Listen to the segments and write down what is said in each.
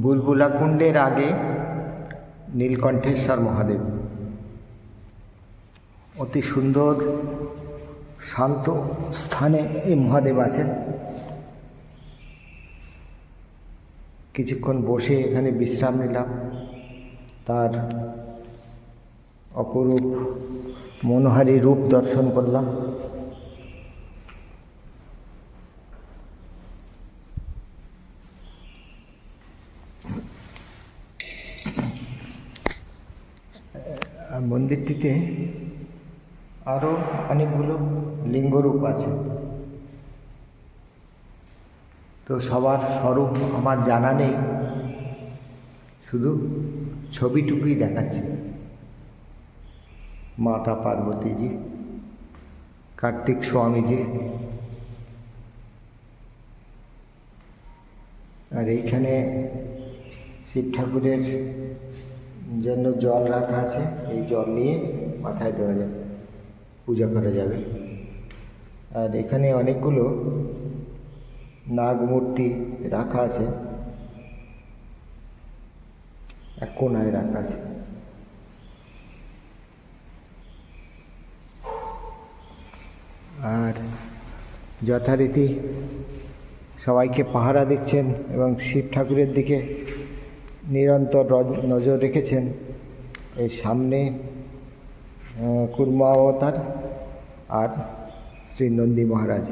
বুলবুলা কুণ্ডের আগে নীলকণ্ঠেশ্বর মহাদেব। অতি সুন্দর, শান্ত স্থানে এই মহাদেব আছেন। কিছুক্ষণ বসে এখানে বিশ্রাম নিলাম। তার অপরূপ মনোহারী রূপ দর্শন করলাম আর মন্দিরটিতে আরও অনেকগুলো লিঙ্গরূপ আছে। তো সবার স্বরূপ আমার জানা নেই, শুধু ছবিটুকুই দেখাচ্ছে। মাতা পার্বতীজি, কার্তিক স্বামীজি, আর এইখানে শিব ঠাকুরের জন্য জল রাখা আছে, এই জল নিয়ে মাথায় দেওয়া যাবে, পূজা করা যাবে। আর এখানে অনেকগুলো নাগ মূর্তি রাখা আছে। এক কোনায় রাখা আছে। আর যথারীতি সবাইকে পাহারা দিচ্ছেন এবং শিব ঠাকুরের দিকে নিরন্তর নজর রেখেছেন। এই সামনে আহ, কুর্মা অবতার আর শ্রী নন্দী মহারাজ।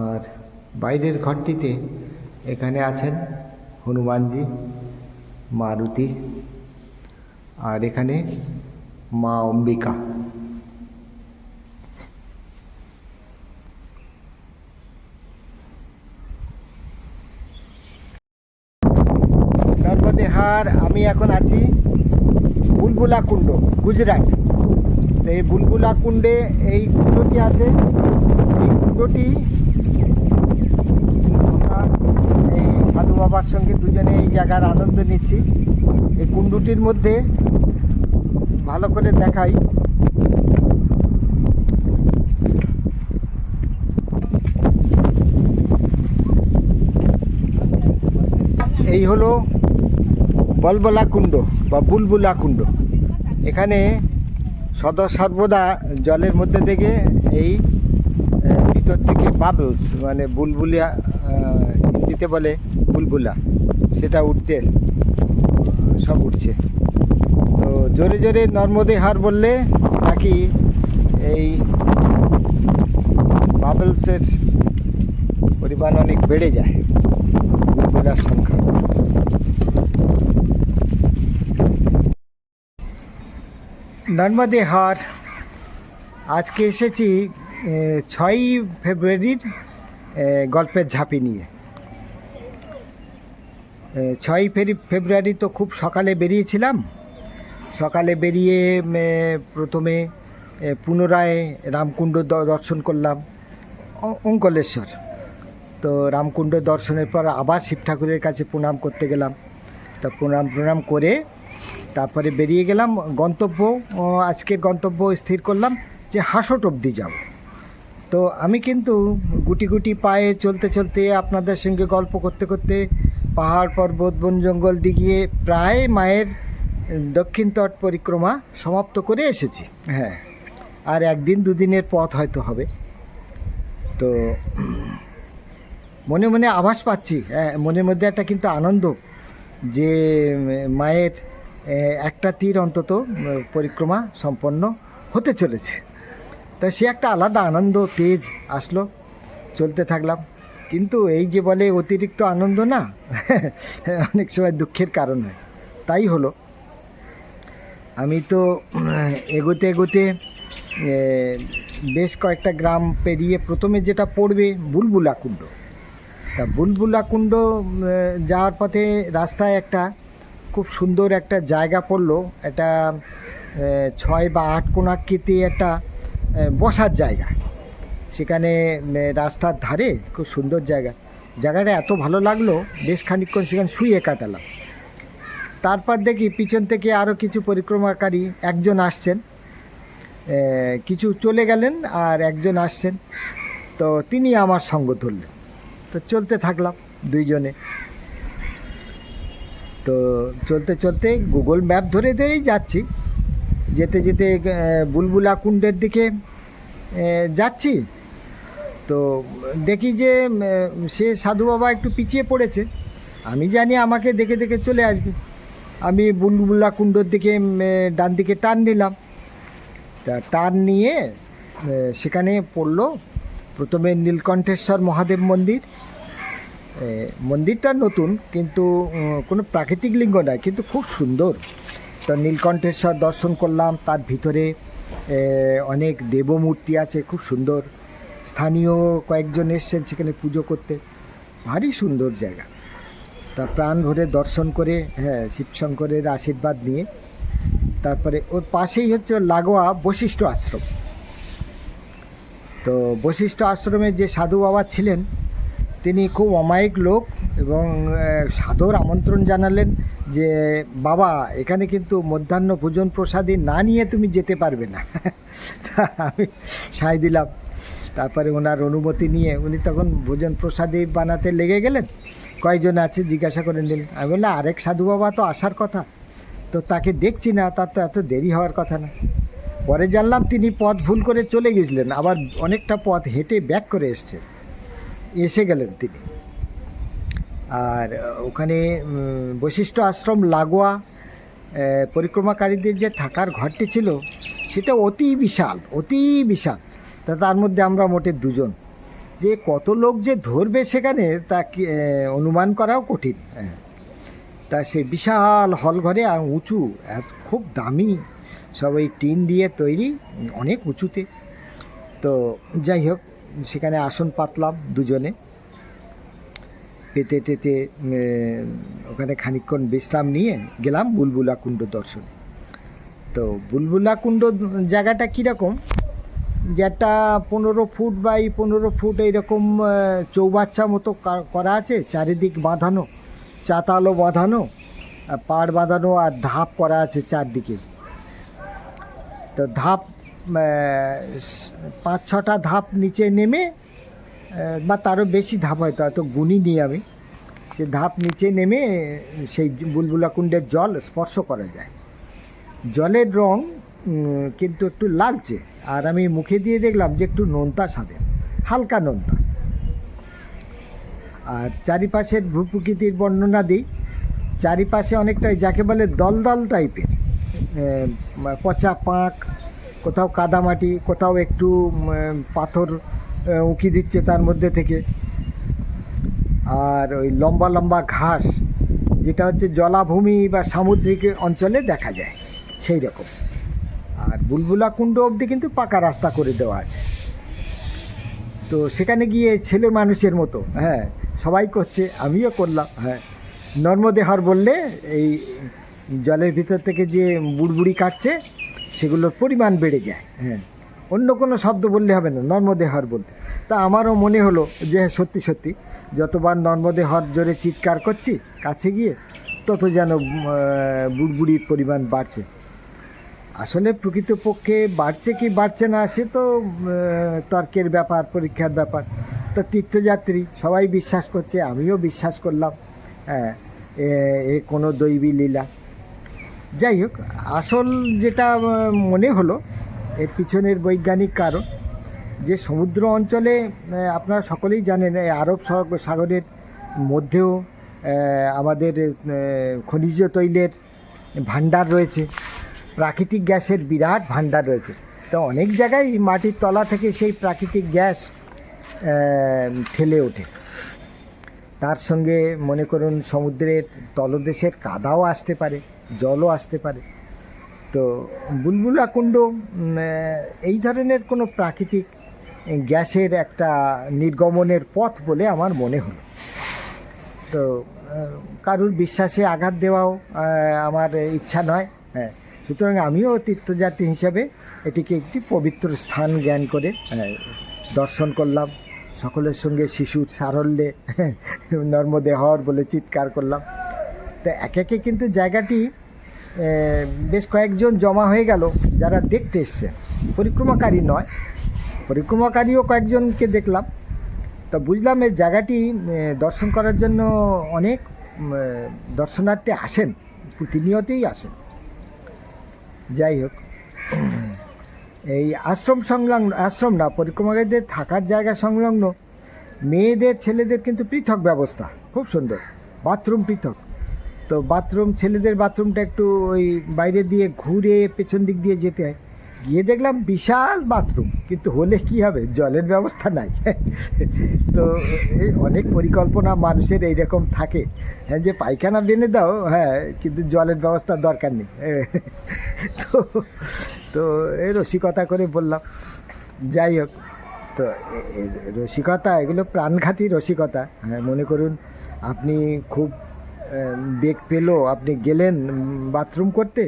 আর বাইরের ঘরটিতে এখানে আছেন হনুমানজি, মারুতি আর এখানে মা অম্বিকা। নর্মদেহার আমি এখন আছি বুলবুলা কুণ্ড, গুজরাট। তো এই বুলবুলা কুণ্ডে এই কুণ্ডটি আছে। এই কুণ্ডটি আমরা এই সাধু বাবার সঙ্গে দুজনে এই জায়গার আনন্দ নিচ্ছি। এই কুণ্ডটির মধ্যে ভালো করে দেখাই। এই হলো বলবলা কুণ্ড বা বুলবুলা কুণ্ড। এখানে সদা সর্বদা জলের মধ্যে থেকে এই ভিতর থেকে বাবলস মানে বুলবুলিয়া হিন্দিতে বলে বুলবুলা, সেটা উঠতে সব উঠছে। তো জোরে জোরে নর্মদে হার বললে নাকি এই বাবলসের পরিমাণ অনেক বেড়ে যায়, বুলবুলার সংখ্যা। নর্মদে হার, আজকে এসেছি ছয়ই ফেব্রুয়ারির গল্পের ঝাঁপি নিয়ে। ছয়ই ফেরি- ফেব্রুয়ারি তো খুব সকালে বেরিয়েছিলাম। সকালে বেরিয়ে প্রথমে পুনরায় রামকুণ্ড দর্শন করলাম অঙ্কলেশ্বর। তো রামকুণ্ড দর্শনের পর আবার শিব ঠাকুরের কাছে প্রণাম করতে গেলাম। তা প্রণাম প্রণাম করে তারপরে বেরিয়ে গেলাম, গন্তব্য আজকের গন্তব্য স্থির করলাম যে হাসট অবধি যাব। তো আমি কিন্তু গুটি গুটি পায়ে চলতে চলতে আপনাদের সঙ্গে গল্প করতে করতে পাহাড় পর্বত বন জঙ্গল দিগিয়ে প্রায় মায়ের দক্ষিণ তট পরিক্রমা সমাপ্ত করে এসেছি। হ্যাঁ আর একদিন দুদিনের পথ হয়তো হবে। তো মনে মনে আভাস পাচ্ছি হ্যাঁ, মনের মধ্যে একটা কিন্তু আনন্দ যে মায়ের একটা তীর অন্তত পরিক্রমা সম্পন্ন হতে চলেছে। তা সে একটা আলাদা আনন্দ, তেজ আসলো। চলতে থাকলাম। কিন্তু এই যে বলে অতিরিক্ত আনন্দ না, অনেক সময় দুঃখের কারণ হয়। তাই হলো। আমি তো এগোতে এগোতে বেশ কয়েকটা গ্রাম পেরিয়ে প্রথমে যেটা পড়বে বুলবুলা কুণ্ড। তা বুলবুলা কুণ্ড যাওয়ার পথে রাস্তায় একটা খুব সুন্দর একটা জায়গা পড়ল। একটা ছয় বা আট কোণাকৃতি একটা বসার জায়গা। সেখানে রাস্তার ধারে খুব সুন্দর জায়গা। জায়গাটা এত ভালো লাগল, বেশ খানিকক্ষণ সেখানে শুয়ে কাটালাম। তারপর দেখি পিছন থেকে আরও কিছু পরিক্রমাকারী একজন আসছেন। কিছু চলে গেলেন আর একজন আসছেন। তো তিনি আমার সঙ্গ ধরলেন। তো চলতে থাকলাম দুইজনে। তো চলতে চলতে গুগল ম্যাপ ধরে ধরেই যাচ্ছি। যেতে যেতে বুলবুলা কুণ্ডের দিকে যাচ্ছি। তো দেখি যে সে সাধু বাবা একটু পিছিয়ে পড়েছে। আমি জানি আমাকে দেখে দেখে চলে আসবে। আমি বুলবুলা কুণ্ডর দিকে ডান দিকে টান নিলাম। তা টান নিয়ে সেখানে পড়ল প্রথমে নীলকণ্ঠেশ্বর মহাদেব মন্দির। মন্দিরটা নতুন, কিন্তু কোনো প্রাকৃতিক লিঙ্গ নয়, কিন্তু খুব সুন্দর। তো নীলকণ্ঠেশ্বর দর্শন করলাম। তার ভিতরে অনেক দেবমূর্তি আছে, খুব সুন্দর। স্থানীয় কয়েকজন এসছেন সেখানে পুজো করতে। ভারী সুন্দর জায়গা। তা প্রাণ ভরে দর্শন করে হ্যাঁ শিবশঙ্করের আশীর্বাদ নিয়ে। তারপরে ওর পাশেই হচ্ছে লাগোয়া বশিষ্ঠ আশ্রম। তো বশিষ্ঠ আশ্রমে যে সাধু বাবা ছিলেন তিনি খুব অমায়িক লোক এবং সাদর আমন্ত্রণ জানালেন যে, বাবা, এখানে কিন্তু মধ্যাহ্ন ভোজন প্রসাদী না নিয়ে তুমি যেতে পারবে না। আমি সাই দিলাম। তারপরে ওনার অনুমতি নিয়ে উনি তখন ভোজন প্রসাদী বানাতে লেগে গেলেন। কয়জন আছে জিজ্ঞাসা করে নিলেন। আমি বললাম আরেক সাধু বাবা তো আসার কথা। তো তাকে দেখছি না, তার তো এত দেরি হওয়ার কথা না। পরে জানলাম তিনি পথ ভুল করে চলে গেছিলেন। আবার অনেকটা পথ হেঁটে ব্যাক করে এসছে এসে গেলেন তিনি। আর ওখানে বশিষ্ঠ আশ্রম লাগোয়া পরিক্রমাকারীদের যে থাকার ঘরটি ছিল, সেটা অতি বিশাল অতি বিশাল। তা, তার মধ্যে আমরা মোটে দুজন। যে কত লোক যে ধরবে সেখানে, তা অনুমান করাও কঠিন। তা সে বিশাল হল ঘরে, আর উঁচু খুব দামি, সব এই টিন দিয়ে তৈরি, অনেক উঁচুতে। তো, যাই হোক সেখানে আসন পাতলাম দুজনে। পেতে, টেতে ওখানে খানিকক্ষণ বিশ্রাম নিয়ে গেলাম বুলবুলা কুণ্ড দর্শন। তো বুলবুলা কুণ্ড জায়গাটা কীরকম? যে একটা পনেরো ফুট বাই পনেরো ফুট এইরকম চৌবাচ্চা মতো করা আছে, চারিদিক বাঁধানো, চাতালও বাঁধানো, পাড় বাঁধানো আর ধাপ করা আছে চারদিকে। তো ধাপ পাঁচ ছটা ধাপ নিচে নেমে বা তারও বেশি ধাপ হয়তো হয়তো গুনি নিই আমি। সে ধাপ নিচে নেমে সেই বুলবুলা কুণ্ডের জল স্পর্শ করা যায়। জলের রং কিন্তু একটু লালচে। আর আমি মুখে দিয়ে দেখলাম যে একটু নোনতা স্বাদের, হালকা নোনতা। আর চারিপাশের ভূপ্রকৃতির বর্ণনা দিই। চারিপাশে অনেকটাই যাকে বলে দলদল টাইপের পচা পাঁক কোথাও কাদামাটি, কোথাও একটু পাথর উঁকি দিচ্ছে তার মধ্যে থেকে। আর ওই লম্বা লম্বা ঘাস, যেটা হচ্ছে জলাভূমি বা সামুদ্রিক অঞ্চলে দেখা যায়, সেই রকম। আর বুলবুলা কুণ্ড অবধি কিন্তু পাকা রাস্তা করে দেওয়া আছে। তো সেখানে গিয়ে ছেলে মানুষের মতো হ্যাঁ সবাই করছে, আমিও করলাম হ্যাঁ। নর্মদেহর বললে এই জলের ভিতর থেকে যে বুড়বুড়ি কাটছে সেগুলোর পরিমাণ বেড়ে যায়। হ্যাঁ। অন্য কোনো শব্দ বললে হবে না, নর্মদেহর বলতে। তা আমারও মনে হলো যে সত্যি সত্যি, যতবার নর্মদেহর জোরে চিৎকার করছি, কাছে গিয়ে তত যেন বুড়বুড়ির পরিমাণ বাড়ছে। আসলে প্রকৃতপক্ষে বাড়ছে কি বাড়ছে না, সে তো তর্কের ব্যাপার, পরীক্ষার ব্যাপার। তো তীর্থযাত্রী সবাই বিশ্বাস করছে, আমিও বিশ্বাস করলাম। হ্যাঁ এ কোনো দৈবী লীলা। যাই হোক, আসল যেটা মনে হলো, এর পিছনের বৈজ্ঞানিক কারণ, যে সমুদ্র অঞ্চলে আপনারা সকলেই জানেন আরব সাগরের মধ্যেও আমাদের খনিজ তৈলের ভাণ্ডার রয়েছে, প্রাকৃতিক গ্যাসের বিরাট ভাণ্ডার রয়েছে। তো অনেক জায়গায় মাটির তলা থেকে সেই প্রাকৃতিক গ্যাস ঠেলে ওঠে। তার সঙ্গে মনে করুন, সমুদ্রের তলদেশের কাদাও আসতে পারে। জলও আসতে পারে। তো বুলবুলা কুণ্ড এই ধরনের কোনো প্রাকৃতিক গ্যাসের একটা নির্গমনের পথ বলে আমার মনে হলো। তো কারুর বিশ্বাসে আঘাত দেওয়াও আমার ইচ্ছা নয়। হ্যাঁ সুতরাং আমিও তীর্থযাত্রী হিসাবে এটিকে একটি পবিত্র স্থান জ্ঞান করে হ্যাঁ, দর্শন করলাম। সকলের সঙ্গে শিশুর সারল্যে নর্মদে হর বলে চিৎকার করলাম। তো এক একে কিন্তু জায়গাটি বেশ কয়েকজন জমা হয়ে গেল, যারা দেখতে এসছে। পরিক্রমাকারী নয়, পরিক্রমাকারীও কয়েকজনকে দেখলাম। তা বুঝলাম এই জায়গাটি দর্শন করার জন্য অনেক দর্শনার্থী আসেন, প্রতিনিয়তই আসেন। যাই হোক, এই আশ্রম সংলগ্ন, আশ্রম না, পরিক্রমাকারীদের থাকার জায়গা সংলগ্ন। মেয়েদের, ছেলেদের কিন্তু পৃথক ব্যবস্থা, খুব সুন্দর, বাথরুম পৃথক। তো বাথরুম, ছেলেদের বাথরুমটা একটু ওই বাইরে দিয়ে ঘুরে পেছন দিক দিয়ে যেতে হয়। গিয়ে দেখলাম বিশাল বাথরুম, কিন্তু হলে কি হবে? জলের ব্যবস্থা নাই। তো অনেক পরিকল্পনা মানুষের এইরকম থাকে। হ্যাঁ যে পায়খানা বেঁধে দাও হ্যাঁ কিন্তু জলের ব্যবস্থার দরকার নেই। তো তো এই রসিকতা করে বললাম, যাই হোক। তো রসিকতা, এগুলো প্রাণঘাতী রসিকতা। হ্যাঁ মনে করুন, আপনি খুব বেগ পেল, আপনি গেলেন বাথরুম করতে,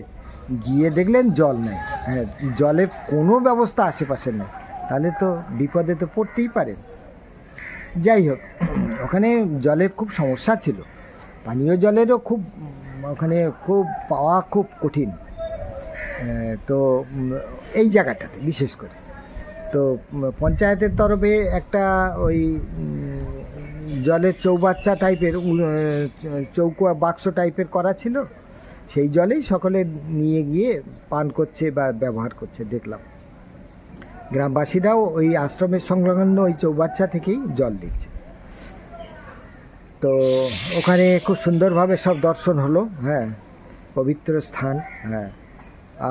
গিয়ে দেখলেন জল নেই। হ্যাঁ জলের কোনো ব্যবস্থা আশেপাশে নেই। তাহলে তো বিপদে তো পড়তেই পারেন। যাই হোক, ওখানে জলের খুব সমস্যা ছিল। পানীয় জলেরও খুব, ওখানে খুব পাওয়া খুব কঠিন। তো এই জায়গাটাতে বিশেষ করে। তো পঞ্চায়েতের তরফে একটা ওই জলের চৌবাচ্চা টাইপের চৌকো বাক্স টাইপের করা ছিল। সেই জলেই সকলে নিয়ে গিয়ে পান করছে বা ব্যবহার করছে, দেখলাম। গ্রামবাসীরাও ওই আশ্রমের সংলগ্ন ওই চৌবাচ্চা থেকেই জল দিচ্ছে। তো ওখানে খুব সুন্দরভাবে সব দর্শন হলো হ্যাঁ পবিত্র স্থান হ্যাঁ।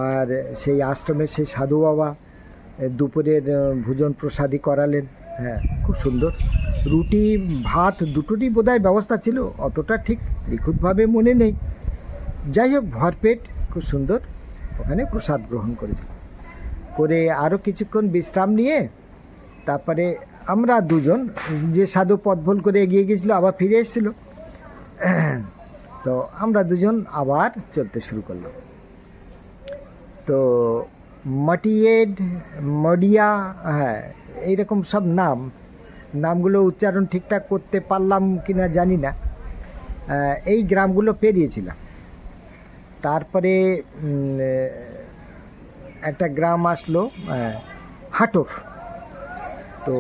আর সেই আশ্রমের সেই সাধু বাবা দুপুরের ভোজন প্রসাদী করালেন। হ্যাঁ খুব সুন্দর। রুটি, ভাত দুটোরই বোধহয় ব্যবস্থা ছিল, অতটা ঠিক নিখুঁতভাবে মনে নেই। যাই হোক, ভরপেট, খুব সুন্দর। ওখানে প্রসাদ গ্রহণ করেছিল। করে আরও কিছুক্ষণ বিশ্রাম নিয়ে, তারপরে আমরা দুজন, যে সাধু পথভুল করে এগিয়ে গেছিল, আবার ফিরে এসেছিল। তো আমরা দুজন আবার চলতে শুরু করলাম। তো মাটিয়েড মডিয়া হ্যাঁ এইরকম সব নাম। নামগুলো উচ্চারণ ঠিকঠাক করতে পারলাম কি না জানি না। এই গ্রামগুলো পেরিয়েছিলাম। তারপরে একটা গ্রাম আসলো আহ, হাটোর। তো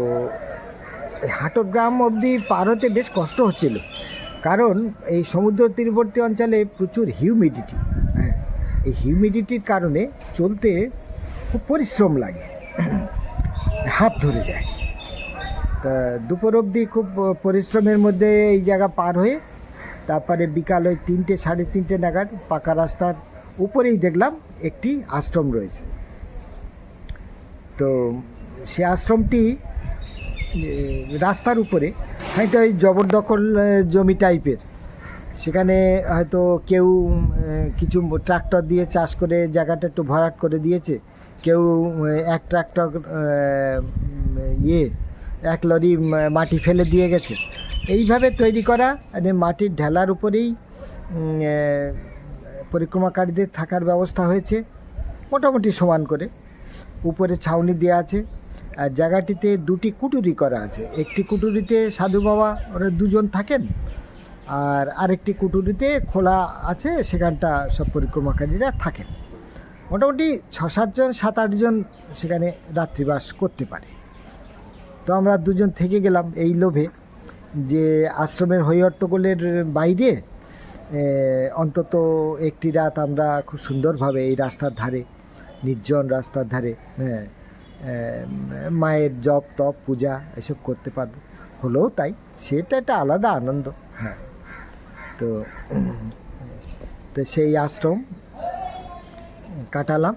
হাটোর গ্রাম অবধি পার হতে বেশ কষ্ট হচ্ছিল। কারণ এই সমুদ্র তীরবর্তী অঞ্চলে প্রচুর হিউমিডিটি হ্যাঁ এই হিউমিডিটির কারণে চলতে খুব পরিশ্রম লাগে। হাত ধরে যায়। তা দুপুর অবধি খুব পরিশ্রমের মধ্যে এই জায়গা পার হয়ে তারপরে বিকাল ওই তিনটে, সাড়ে তিনটে নাগাদ পাকা রাস্তার উপরেই দেখলাম একটি আশ্রম রয়েছে। তো সে আশ্রমটি রাস্তার উপরে, হয়তো ওই জবরদখল জমি টাইপের। সেখানে হয়তো কেউ কিছু ট্রাক্টর দিয়ে চাষ করে জায়গাটা একটু ভরাট করে দিয়েছে। কেউ এক ট্রাক্টর ইয়ে এক লরি মাটি ফেলে দিয়ে গেছে। এইভাবে তৈরি করা মানে মাটির ঢেলার উপরেই পরিক্রমাকারীদের থাকার ব্যবস্থা হয়েছে, মোটামুটি সমান করে। উপরে ছাউনি দেওয়া আছে, আর জায়গাটিতে দুটি কুটুরি করা আছে। একটি কুটুরিতে সাধু বাবা, ওরা দুজন থাকেন, আর আরেকটি কুটুরিতে খোলা আছে, সেখানটা সব পরিক্রমাকারীরা থাকেন। মোটামুটি ছ সাতজন সাত আটজন সেখানে রাত্রিবাস করতে পারে। তো আমরা দুজন থেকে গেলাম এই লোভে যে আশ্রমের হৈহট্টগোলের বাইরে অন্তত একটি রাত আমরা খুব সুন্দরভাবে এই রাস্তার ধারে, নির্জন রাস্তার ধারে হ্যাঁ মায়ের জপ, তপ, পূজা এসব করতে পারব। হলেও তাই, সেটা একটা আলাদা আনন্দ। হ্যাঁ। তো তো সেই আশ্রম কাটালাম,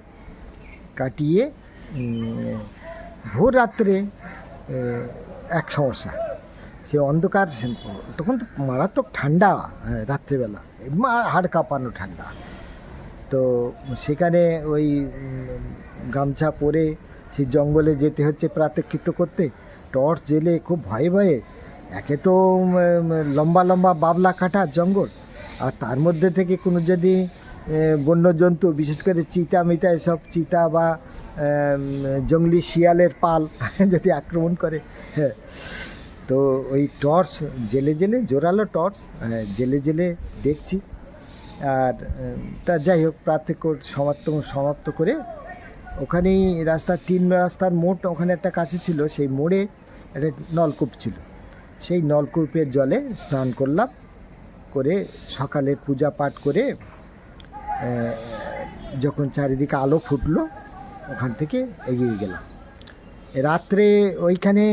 কাটিয়ে ভোর রাত্রে এক সমস্যা সে অন্ধকার সে- তখন তো মারাত্মক ঠান্ডা রাত্রিবেলা। হাড় কাঁপানো ঠান্ডা। তো সেখানে ওই গামছা পরে সেই জঙ্গলে যেতে হচ্ছে প্রাতকৃত করতে। টর্চ জেলে খুব ভয়ে ভয়ে, একে তো লম্বা লম্বা বাবলা কাটা জঙ্গল। আর তার মধ্যে থেকে কোনো যদি বন্যজন্তু, বিশেষ করে চিতা মিতা এসব, চিতা বা জঙ্গলি শিয়ালের পাল যদি আক্রমণ করে হ্যাঁ। তো ওই টর্চ, জেলে জেলে, জোরালো টর্চ জেলে জেলে দেখছি। আর তা যাই হোক প্রার্থক্য সমাপ্ত সমাপ্ত করে ওখানেই রাস্তা, তিন রাস্তার মোড় ওখানে একটা কাছে ছিল, সেই মোড়ে একটা নলকূপ ছিল। সেই নলকূপের জলে স্নান করলাম, করে সকালে পূজা পাঠ করে যখন চারিদিকে আলো ফুটলো, ওখান থেকে এগিয়ে গেলাম। রাত্রে ওইখানে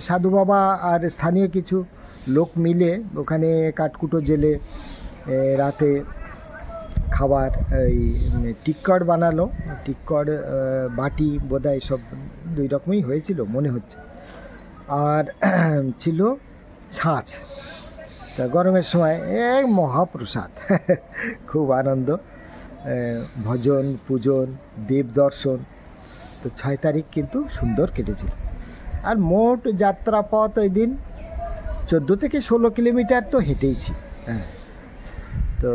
সাধু বাবা আর স্থানীয় কিছু লোক মিলে ওখানে কাঠকুটো জেলে রাতে খাবার, এই টিক্কড় বানালো। টিক্কড় বাটি বোধহয় সব দুই রকমই হয়েছিল, মনে হচ্ছে। আর ছিল ছাঁচ। তা গরমের সময় এক মহাপ্রসাদ। খুব আনন্দ। ভজন, পূজন, দেব দর্শন, তো ছয় তারিখ কিন্তু সুন্দর কেটেছিল। আর মোট যাত্রাপথ ওই দিন চোদ্দ থেকে ষোলো কিলোমিটার তো হেঁটেইছি হ্যাঁ। তো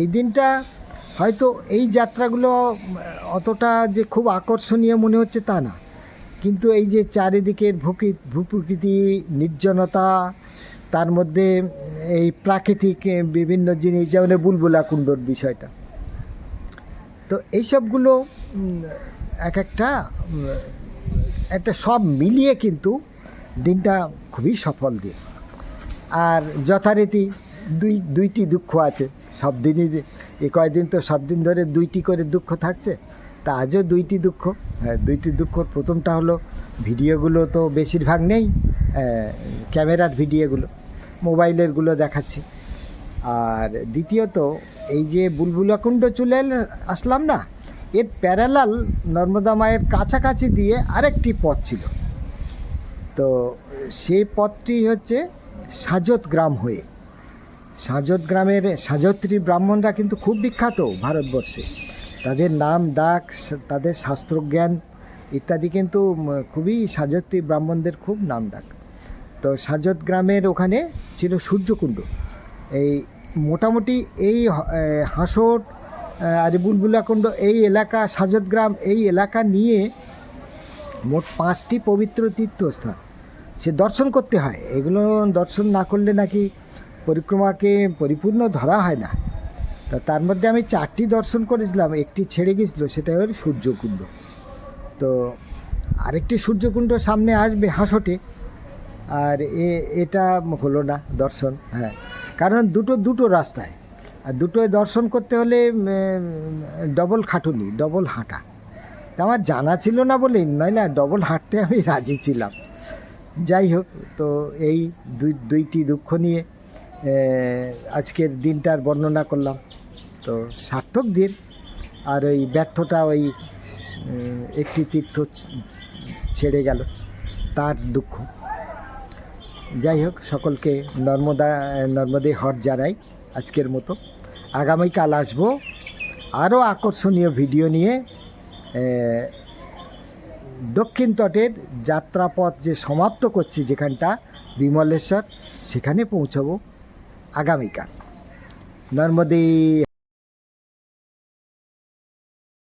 এই দিনটা হয়তো এই যাত্রাগুলো অতটা যে খুব আকর্ষণীয় মনে হচ্ছে তা না। কিন্তু এই যে চারিদিকের ভূপ্রকৃতি, নির্জনতা তার মধ্যে এই প্রাকৃতিক বিভিন্ন জিনিস, যেমন বুলবুলা কুণ্ডর বিষয়টা। তো এইসবগুলো এক একটা একটা সব মিলিয়ে কিন্তু দিনটা খুবই সফল দিন। আর যথারীতি দুই, দুইটি দুঃখ আছে। সব দিনই এই কয়দিন তো সব দিন ধরে দুইটি করে দুঃখ থাকছে, তা আজও দুইটি দুঃখ। হ্যাঁ দুইটি দুঃখ প্রথমটা হলো, ভিডিওগুলো তো বেশিরভাগ নেই ক্যামেরার ভিডিওগুলো, মোবাইলেরগুলো দেখাচ্ছে। আর দ্বিতীয়ত, এই যে বুলবুলাকুণ্ড চলে আসলাম না, এর প্যারালাল নর্মদা মায়ের কাছাকাছি দিয়ে আরেকটি পথ ছিল। তো সেই পথটি হচ্ছে সাজত গ্রাম হয়ে। সাজত গ্রামের সাজত্রী ব্রাহ্মণরা কিন্তু খুব বিখ্যাত ভারতবর্ষে। তাদের নাম ডাক, তাদের শাস্ত্রজ্ঞান ইত্যাদি কিন্তু খুবই সাজত্রী ব্রাহ্মণদের খুব নাম ডাক। তো সাজত গ্রামের ওখানে ছিল সূর্যকুণ্ড। এই মোটামুটি এই হাঁসট আর বুলবুলাকুণ্ড এই এলাকা, সাজত গ্রাম এই এলাকা নিয়ে মোট পাঁচটি পবিত্র তীর্থস্থান। সে দর্শন করতে হয়। এগুলো দর্শন না করলে নাকি পরিক্রমাকে পরিপূর্ণ ধরা হয় না। তা তার মধ্যে আমি চারটি দর্শন করেছিলাম। একটি ছেড়ে গেছিল সেটা হল সূর্যকুণ্ড। তো আরেকটি সূর্যকুণ্ড সামনে আসবে হাঁসটে। আর এ, এটা হলো না দর্শন হ্যাঁ। কারণ দুটো দুটো রাস্তায়। আর দুটোয় দর্শন করতে হলে ডবল খাটুনি, ডবল হাঁটা। তা আমার জানা ছিল না বলে বলেই না, ডবল হাঁটতে আমি রাজি ছিলাম। যাই হোক, তো এই দুই, দুইটি দুঃখ নিয়ে আজকের দিনটার বর্ণনা করলাম। তো সার্থক দিন, আর ওই ব্যর্থটা ওই একটি তীর্থ ছেড়ে গেল। তার দুঃখ। যাই হোক, সকলকে নর্মদা, নর্মদে হট জানাই আজকের মতো। আগামীকাল আসব আরও আকর্ষণীয় ভিডিও নিয়ে। দক্ষিণ তটের যাত্রাপথ যে সমাপ্ত করছি যেখানটা বিমলেশ্বর, সেখানে পৌঁছবো আগামীকাল। নর্মদে